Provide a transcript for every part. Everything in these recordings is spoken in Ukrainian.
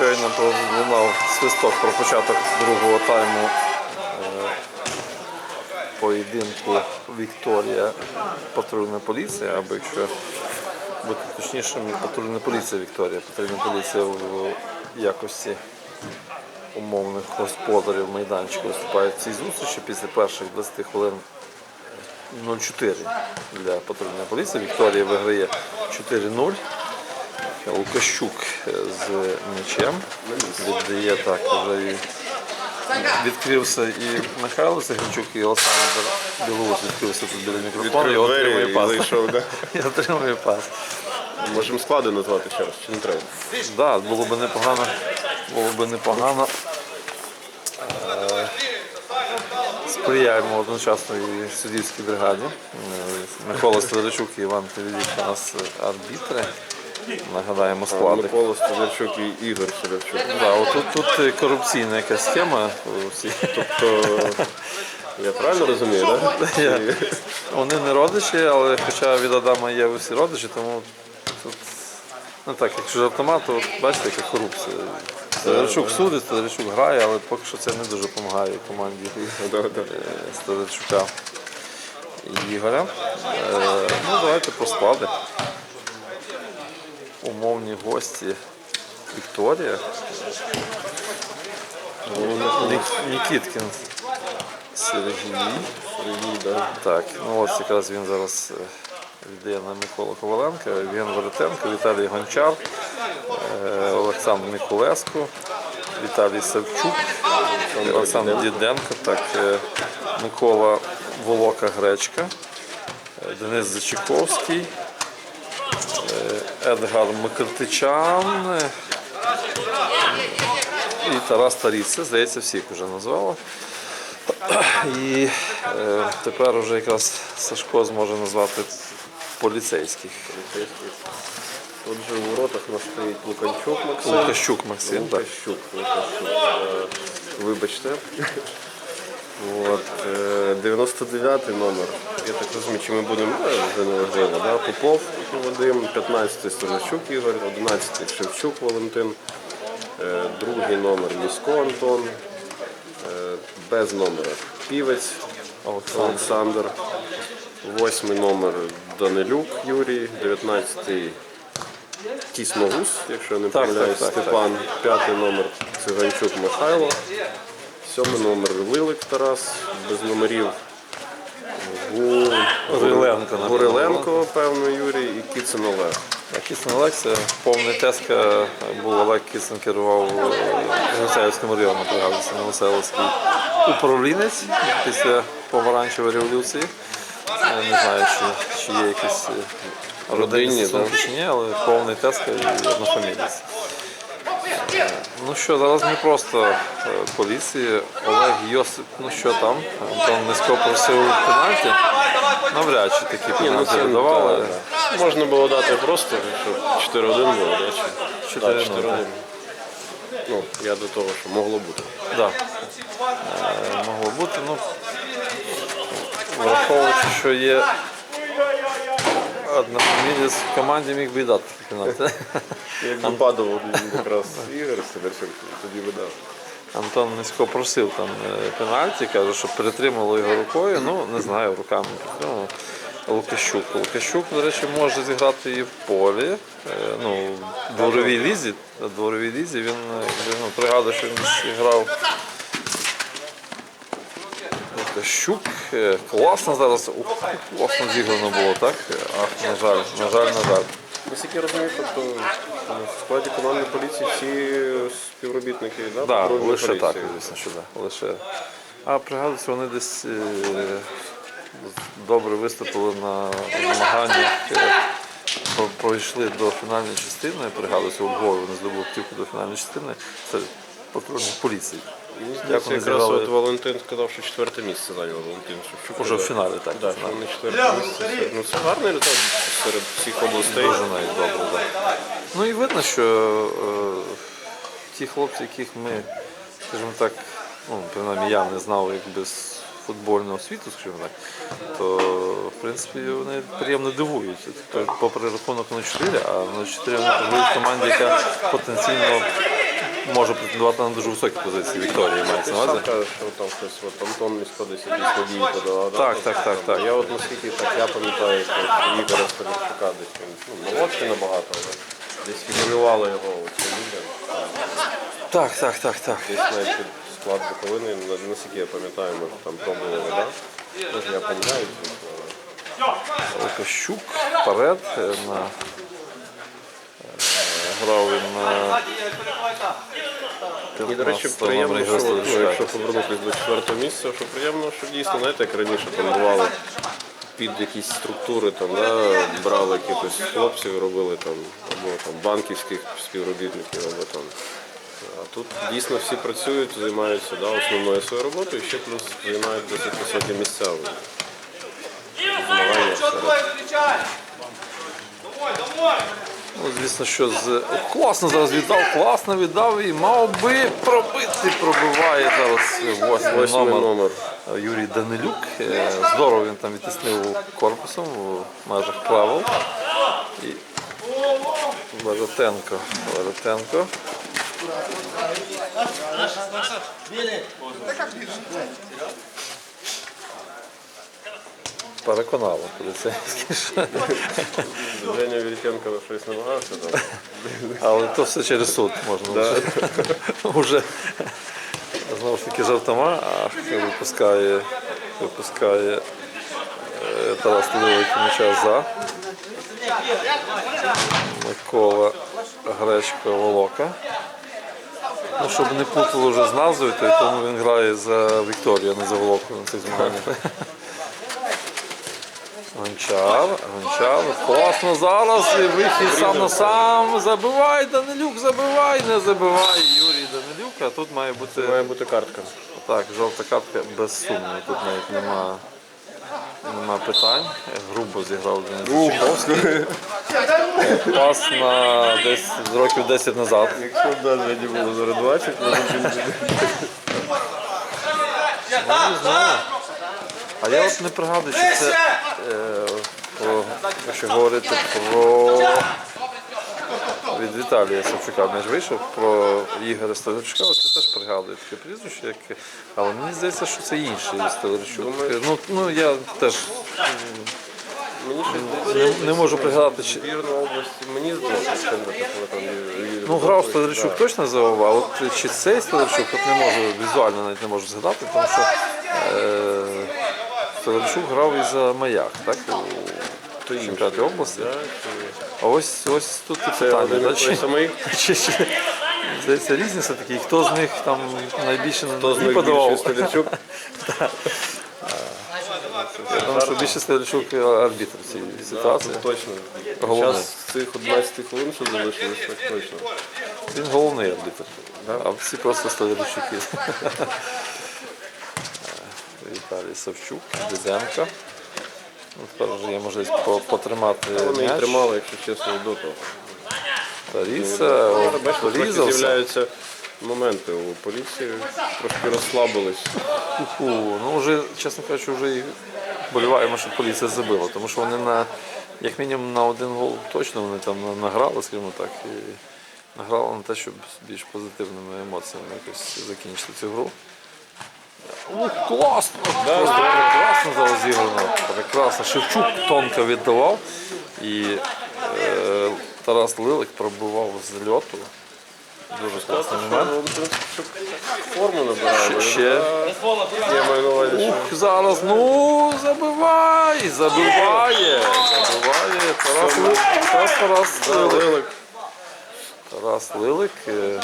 Щойно пролунав свисток про початок другого тайму е, поєдинку Вікторія патрульна поліція, або якщо бути точнішим, патрульна поліція Вікторія. Патрульна поліція в якості умовних господарів майданчика виступає в цій зустрічі після перших 20 хвилин 0-4 для патрульної поліції. Вікторія виграє 4-0. Лукащук з м'ячем. Віддає так, вже і відкрився і Михайло Сигнчук, і Олександр Білоус відкрився тут біля мікрофону. І отримує пас. І отримує пас. Можемо склади назвати ще раз, чи не треба? Да, було б непогано. Було б непогано. Е, Сприяємо одночасно і суддівській бригаді. Е, Микола Сидорчук і Іван Телевік у нас арбітри. Нагадаємо склади. Микола Столярчук і Ігор Столярчук. Да, отут тут корупційна якась схема. у всіх. То я правильно розумію, так? Я- Вони не родичі, але хоча від Адама є усі родичі, тому тут ну так, якщо жартома, то от бачите, яка корупція. Столярчук судить, Столярчук грає, але поки що це не дуже допомагає команді Да, да. е, Столярчука і Ігоря. Е, Ну, давайте про склади. Умовні гості Вікторія. Нікіткін Сергій. Сергій, да. Так, ну ось якраз він зараз е, віддає на Миколу Коваленка, Євген Веретенко, Віталій Гончар, е, Олександр Миколеско, Віталій Савчук, Олександр Діденко, так, е, Микола Волока Гречка, Денис Зачіковський, Едгар Микртичан е, і Тарас Таріце, здається, всіх вже назвала. І е, тепер вже якраз Сашко зможе назвати поліцейських. Отже, у воротах у нас стоїть Луканчук Максим. Лукащук Максим, так. Лукащук, Лукащук. Е, Вибачте. От, е, 99 номер. Я так розумію, чи ми будемо е, вже не важливо, да? Попов Вадим, 15 Стожачук Ігор, 11 Шевчук Валентин, е, другий номер Місько Антон, е, без номера Півець Олександр. Восьмий номер Данилюк Юрій, 19-й Кісмогус, якщо я не помиляюсь, Степан, п'ятий номер Циганчук Михайло, сьомий номер Лилик Тарас, без номерів Гу... Гуриленко. Гуриленко, певно, Юрій і Кіцин Олег. Кисен Олекса, повний теска був Олег Кисен керував Гусейським районом, пригадується, Новоселовський управлінець після помаранчевої революції. Я не знаю, чи, чи є якісь е, родинні Родинні, стосунки чи ні, але повний теска і однофамілець. Ну що, зараз не просто е, поліції. Олег Йосип, ну що там? Антон низько просив пенальті. Навряд чи такі пенальті видавали. ну, так, так. Можна було дати просто, щоб 4-1 було, да? чи- 4:0, Так, 4:1. Ну, я до того, що могло бути. Да. Е, могло бути, ну враховуючи, що є одна фамілія в команді міг би дати пенальти. Якби падав якраз Ігор Сидорчук, тоді би дав. Антон низько просив там е, пенальті, каже, що перетримало його рукою. Ну, не знаю, руками підтримав. Лукащук. Лукащук, до речі, може зіграти і в полі. Е, Ну, в дворовій лізі. В дворовій лізі він е, ну, пригадує, що він зіграв. Лукащук. Е, Класно зараз. Класно зіграно було, так? Ах, на жаль, на жаль, на жаль. Наскільки я розумію, тобто в складі командної поліції всі співробітники, да? Да, патрульної лише так, звісно, що да. Лише. А пригадується, вони десь е, добре виступили на змаганнях. е, про- Пройшли до фінальної частини, пригадується, у Львові вони здобули путівку до фінальної частини. Це патрульної поліції. Мені Як здається, вони якраз от Валентин сказав, що четверте місце зайняв Валентин Шевчук. Уже в фіналі, так. Да, в що фіналі. вони четверте місце. Ну, це гарний результат серед всіх областей. Дуже навіть добре, так. Ну і видно, що е, ті хлопці, яких ми, скажімо так, ну, принаймні я не знав якби з футбольного світу, скажімо так, то в принципі вони приємно дивують. Тобто, Попри рахунок 0-4, а 0-4 вони програють команді, яка потенційно може претендувати на дуже високі позиції Вікторії, мається на Сам увазі. кажеш, що там щось от Антон місько десь якісь надії подавав. Так, так, так, так. Я от наскільки так я пам'ятаю, що Ігоря Столярчука десь він ну, молодший набагато, але десь фігурували його ці люди. Так, так, так, так. Десь навіть під склад Буковини, на- наскільки я пам'ятаю, ми там пробували, да? Може, я пам'ятаю, звісно, але вперед е, на грав він на І, до речі, приємно, що ну, якщо повернутися до четвертого місця, що приємно, що дійсно, знаєте, як раніше там бувало під якісь структури, там, да, брали якихось хлопців, робили там, або там банківських співробітників, або там. А тут дійсно всі працюють, займаються да, основною своєю роботою, і ще плюс займають досить високі місця. в змаганнях серед Ну, звісно, що з класно зараз віддав, класно віддав і мав би пробити. Пробиває зараз восьмий номер. номер. Юрій Данилюк. Е, Здорово він там відтиснив корпусом в межах правил. І Баратенко. Баратенко. Переконало поліцейські. що- Женя Віртенко щось намагався там. Але то все через суд можна вже. Уже знову ж таки жартома, а випускає, випускає е, Тарас Лилик м'яча за. Микола Гречко Волока. Ну, щоб не плутало вже з назвою, то й тому він грає за Вікторію, а не за Волоку на цих змаганнях. Гончар, Гончар, класно зараз і вихід сам на сам. Забивай, Данилюк, забивай, не забивай Юрій Данилюк, а тут має бути Має бути картка. так, жовта картка без сумніву. Тут навіть нема, нема питань. Грубо зіграв Денис. Пас на десь років 10 назад. Якщо б Жені було зараз 20, може б він Ну, не знаю. А я от не пригадую, чи це е, говорити про від Віталія Савчука. М'яч вийшов про Ігоря Столярчука, я теж пригадую таке прізвище, як, але мені здається, що це інший Столярчук. Ну, ну я теж не, не можу пригадати, чи мені здається, що там ну грав Столярчук точно забував, а от чи цей Столярчук, от не можу візуально навіть не можу згадати, тому що е, Столярчук грав і за маяк, так? У чемпіонаті області. А ось ось тут і Це питання. да, чи, чи, чи, здається, різні все-таки, хто з них там найбільше на Хто з них подавав. більший Столярчук? Я думаю, що більше Столярчук арбітр в цій ситуації. Точно. Головний. Зараз цих 11 хвилин, що залишилось, так точно. Він головний арбітр. А всі просто Столярчуки. Віталій Савчук, Діденко. Ну, Тепер вже є можливість по- потримати Вони і м'яч. тримали, якщо чесно, і до того. Трохи порізався. з'являються моменти у поліції, трошки розслабились. Фу, ну вже, чесно кажучи, вже і боліваємо, що поліція забила, тому що вони на, як мінімум на один гол точно вони там на- награли, скажімо так, і награли на те, щоб з більш позитивними емоціями якось закінчити цю гру. Ну, класно! Просто прекрасно зараз зіграно. Прекрасно. Шевчук тонко віддавав і е, Тарас Лилик пробивав з льоту. Дуже класний момент. Форму набирає. Ще. Я маю на увазі, що Ух, зараз, ну, забивай, забиває, забиває Тарас, Ли- Тарас, Тарас Лилик. Тарас Лилик, е,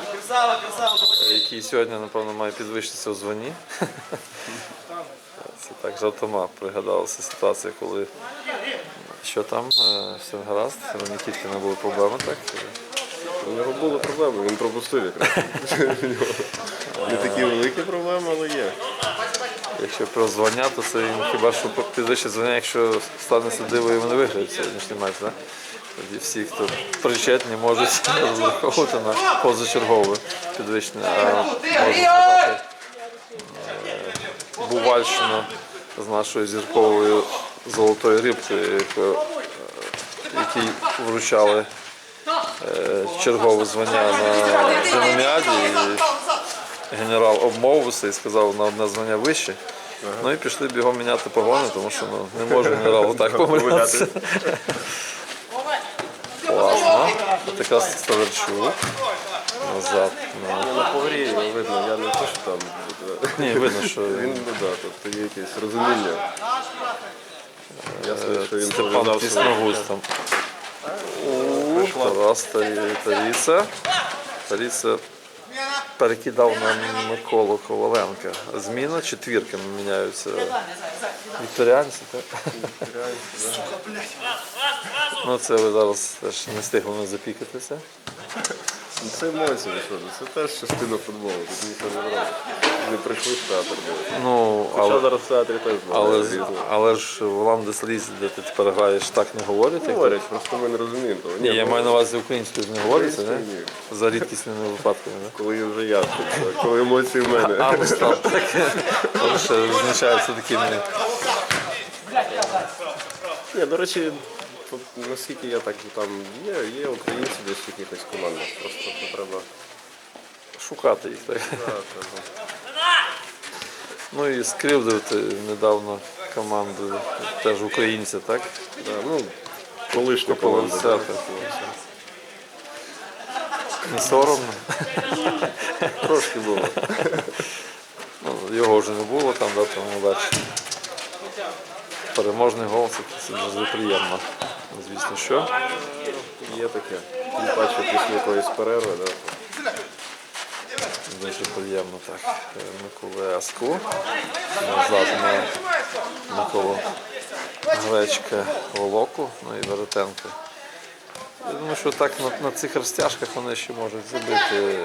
який сьогодні, напевно, має підвищитися у званні. Це так жартома пригадалася ситуація, коли що там, е, все гаразд, у Нікіткіна були проблеми, так? У нього були проблеми, він пропустив якраз. Не такі великі проблеми, але є. Якщо про звання, то це він хіба що підвищить звання, якщо стане суддивою і вони виграють сьогоднішній матч. Да? Тоді всі, хто причетні, можуть розраховувати на позачергове підвищення. Е, Бувальщину з нашою зірковою золотою рибкою, е, якій вручали е, чергове звання на м'яді, генерал обмовився і сказав на одне звання вище. Ну і пішли бігом міняти погони, тому що ну, не може генерал отак помилятися. Класно. От Ставерчук. Назад. на- На поврі видно, я не те, що там. е, Ні, видно, що Він ну да, тобто є якесь розуміння. Ясно, що він Це свої- Тісногуз там. Тарас Тарі- Таріця. Перекидав на Миколу Коваленка. Зміна четвірками міняються. Вікторіанці, так? Ну це ви зараз теж не встигли запікатися. Це емоції, що це теж частина футболу, тут нічого не робиш. Не прийшли в театр. Ну, Хоча але, зараз в театрі теж але, але, ж- але ж в Ландес-Лізі, де ти тепер граєш, так не говорять. як говорять, просто ми не розуміємо того. Ні, я ну, маю на увазі українською не говориться, не? Українською За рідкісними випадками, не? Коли вже я, тобто, коли емоції в мене. А, ну став таке. Тому що визначаються такими. Ні, до речі, наскільки я так там є, є українці десь якихось командах. Просто це треба. Шукати їх так. да, треба. Ну і скривдив ти недавно команду теж українця, так? Да, ну, колишня команда. Да. Не соромно. Трошки було. Ну, його вже не було там, да, тому далі. Переможний гол це завжди приємно. Звісно, що. Є таке. Тим паче після якоїсь перерви, да. Дуже приємно так. Е, Миколеску. Назад на Миколу Гречка Волоку, ну і Веретенко. Я думаю, що так на, на цих розтяжках вони ще можуть забити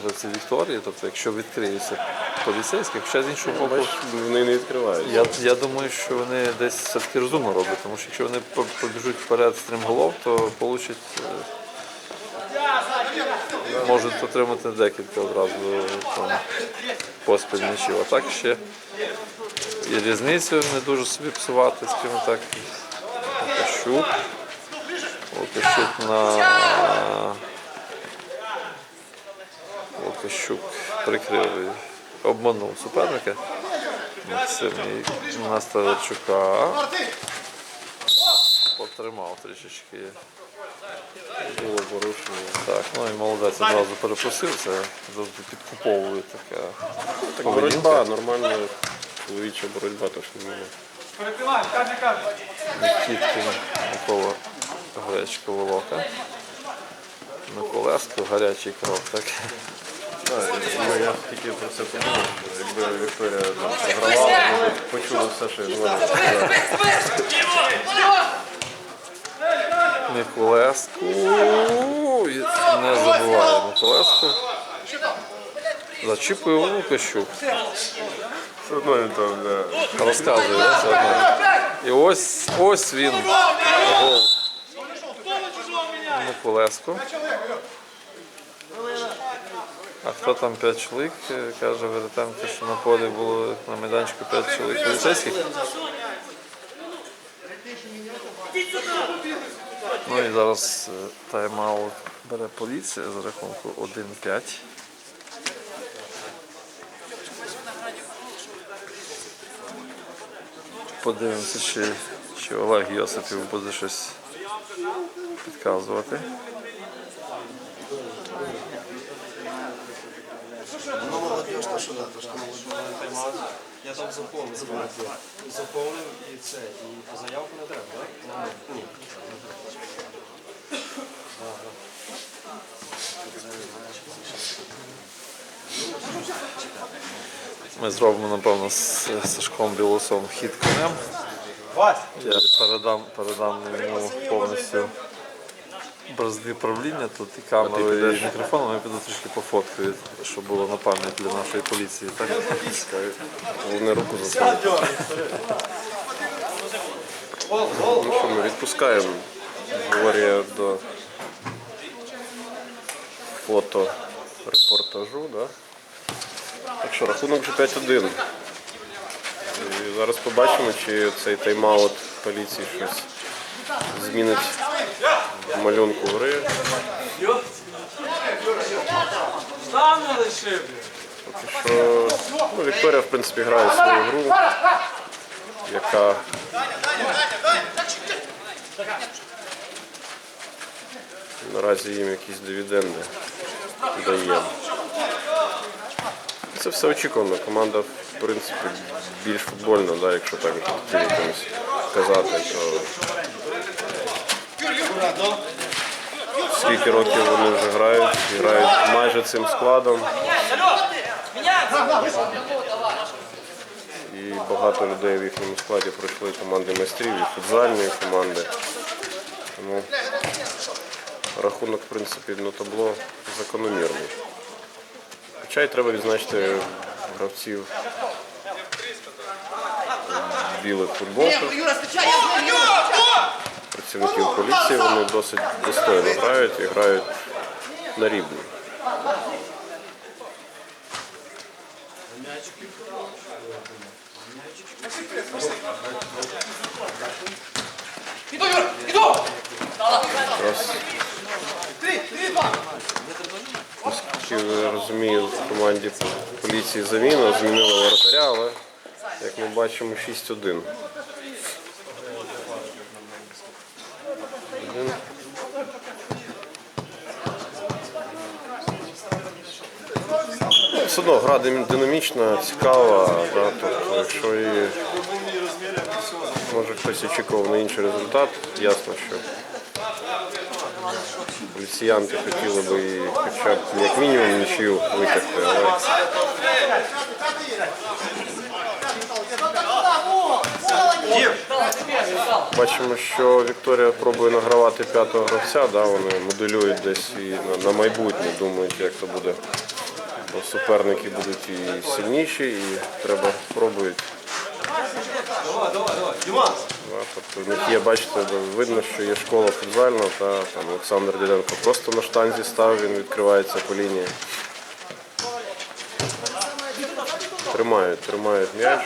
е, гравці Вікторії. Тобто, якщо відкриються поліцейські, хоча з іншого боку. Вони не відкривають. Я, я думаю, що вони десь все-таки розумно роблять, тому що якщо вони побіжуть вперед стрімголов, то получать, е, можуть отримати декілька одразу там, поспіль м'ячів. А так ще і різницю не дуже собі псувати, скажімо так. Лукащук. Лукащук на Лукащук прикрив і обманув суперника. Максим і на Ставерчука. Потримав трішечки. Було порушення. Так, ну і молодець одразу перепросив, це завжди підкуповує така. Так боротьба, нормальна чоловіча боротьба, то що не було. Нікіткін, Микола Гречко Волока. Миколеско, гарячий кров, так? Ну, я тільки про це подумав, якби Вікторія там програвала, ми б почули все, що я говорю. Миколеску. Не забуває Миколеску. Зачіпив Лукащук. Все одно він там, да. Розказує, да, все одно. І ось, ось він. Гол. Миколеску. А хто там п'ять чоловік? Е, Каже Веретенко, що на полі було на майданчику п'ять чоловік поліцейських. Ну і зараз е, тайм-аут бере поліція за рахунку 1-5. Подивимося, чи, чи Олег Йосипів буде щось підказувати. Ну, молодіж, то що да, то що тайм-аут. Я там заповнив. Заповнив і це, і заявку не треба, так? Ні. Ми зробимо, напевно, з Сашком Білосом хід конем. Я передам, передам йому повністю бразди правління, тут і камеру, і мікрофон, я піду трішки пофоткаю, щоб було на пам'ять для нашої поліції. Так? Головне руку засунути. Ну що, ми відпускаємо Григорія до фоторепортажу, да? Так що рахунок вже 5-1. І зараз побачимо, чи цей тайм-аут поліції щось змінить малюнку гри. Що, ну, Вікторія, в принципі, грає свою гру, яка наразі їм якісь дивіденди дає. Це все очікувано. Команда, в принципі, більш футбольна, да, якщо так хотіли сказати, то скільки років вони вже грають, грають майже цим складом. І багато людей в їхньому складі пройшли команди майстрів і футзальної команди. Тому рахунок, в принципі, на табло закономірний. Хоча й треба відзначити гравців білих футболках, працівників поліції, вони досить достойно грають і грають на рівні. Іду, Юр, іду! Якраз Наскільки я розумію, в команді поліції заміна змінила воротаря, але як ми бачимо 6-1. Один. Ну, Все одно гра динамічна, цікава, да, тобто, якщо і може хтось очікував на інший результат, ясно, що поліціянти хотіли би хоча б як мінімум нічию витягти, але бачимо, що Вікторія пробує награвати п'ятого гравця, да, вони моделюють десь і на, на майбутнє, думають, як це буде. Бо суперники будуть і сильніші, і треба пробують. Да, тобто в них є, бачите, видно, що є школа футзальна, та там Олександр Діденко просто на штанзі став, він відкривається по лінії. Тримають, тримають м'яч.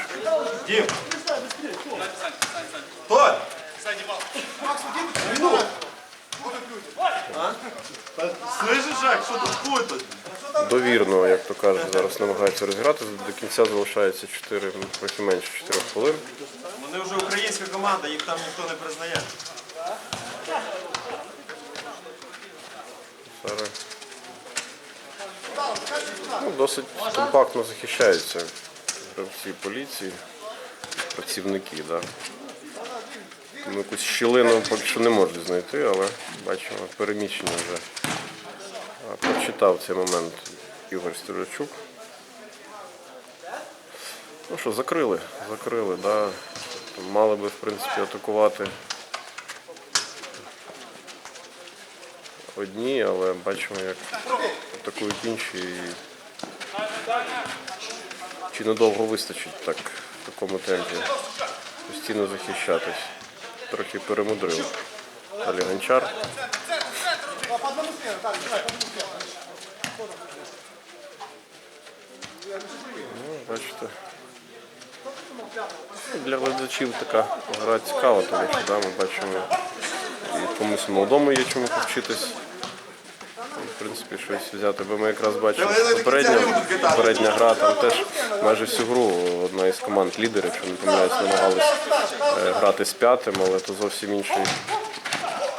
Слышишь, Жак, что тут путать? Довірно, як то кажуть, зараз намагаються розіграти. До кінця залишається 4, ну, трохи менше 4 хвилин. Вони вже українська команда, їх там ніхто не признає. Зараз. Ну, досить компактно захищаються гравці поліції, працівники. Да. Тому якусь щілину поки що не можуть знайти, але бачимо переміщення вже. Прочитав цей момент Ігор Стрілячук. Ну що, закрили, закрили, да. Мали би, в принципі, атакувати одні, але бачимо, як атакують інші. І... Чи надовго вистачить так в такому темпі постійно захищатись. Трохи перемудрив. Гончар. Ну, бачите. Ну, Для глядачів така гра цікава, тому що да, ми бачимо і комусь молодому є чому повчитись. В принципі, щось взяти. Бо ми якраз бачимо попередня, попередня гра, там теж майже всю гру одна із команд лідерів, якщо не помиляюсь, намагалась е, грати з п'ятим, але то зовсім інший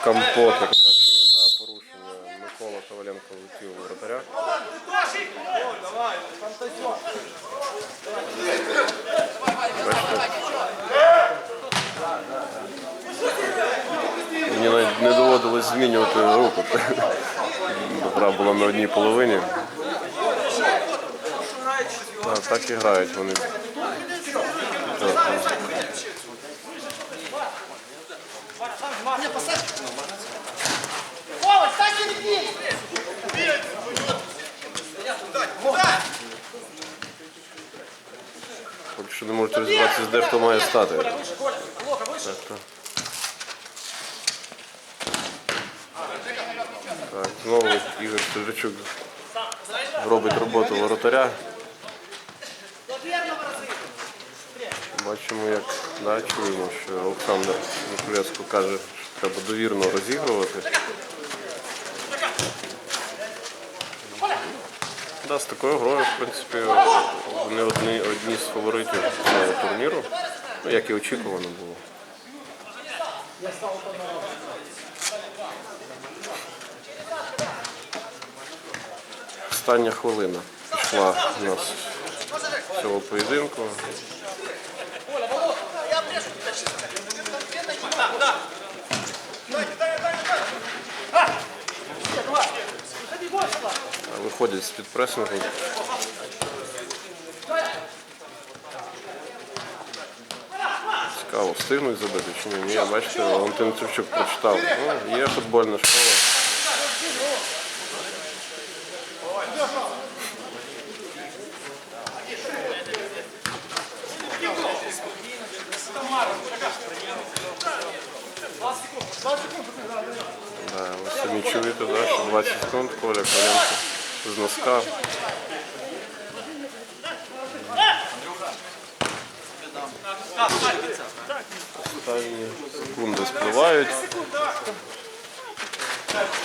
компот, як бачимо, да, порушення. Микола Коваленко летів у вратаря. Мені навіть не доводилось змінювати руку. Гра була на одній половині. Так, так і грають вони. Поки що не можуть розібратися, де хто має стати. Так, так. Так, знову Ігор Стрижачук робить роботу воротаря. Бачимо, як да, чуємо, що Олександр Микулецько каже, що треба довірно розігрувати. Да, з такою грою, в принципі, вони одні, одні з фаворитів турніру, ну, як і очікувано було. Остання хвилина пішла у нас цього поєдинку. Виходять з-під пресингу. Цікаво, встигнуть забити чи ні? Ні, бачите, Валентин Цюрчук прочитав. Ну, є футбольна школа. Да, ви самі чуєте, да, що 20 секунд Коля Коленко з. Останні секунди спливають.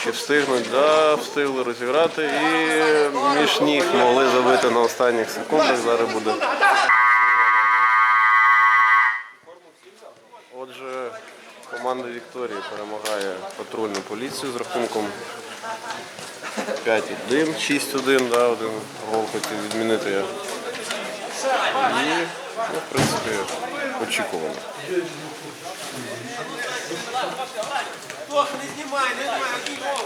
Чи встигнуть? Да, встигли розіграти і між ніг могли забити на останніх секундах. Зараз буде. Отже, команда Вікторії перемагає патрульну поліцію з рахунком 5-1, 6-1, да, один гол хотів відмінити я. І, ну, в принципі, очікувано. Не знімай, не знімай.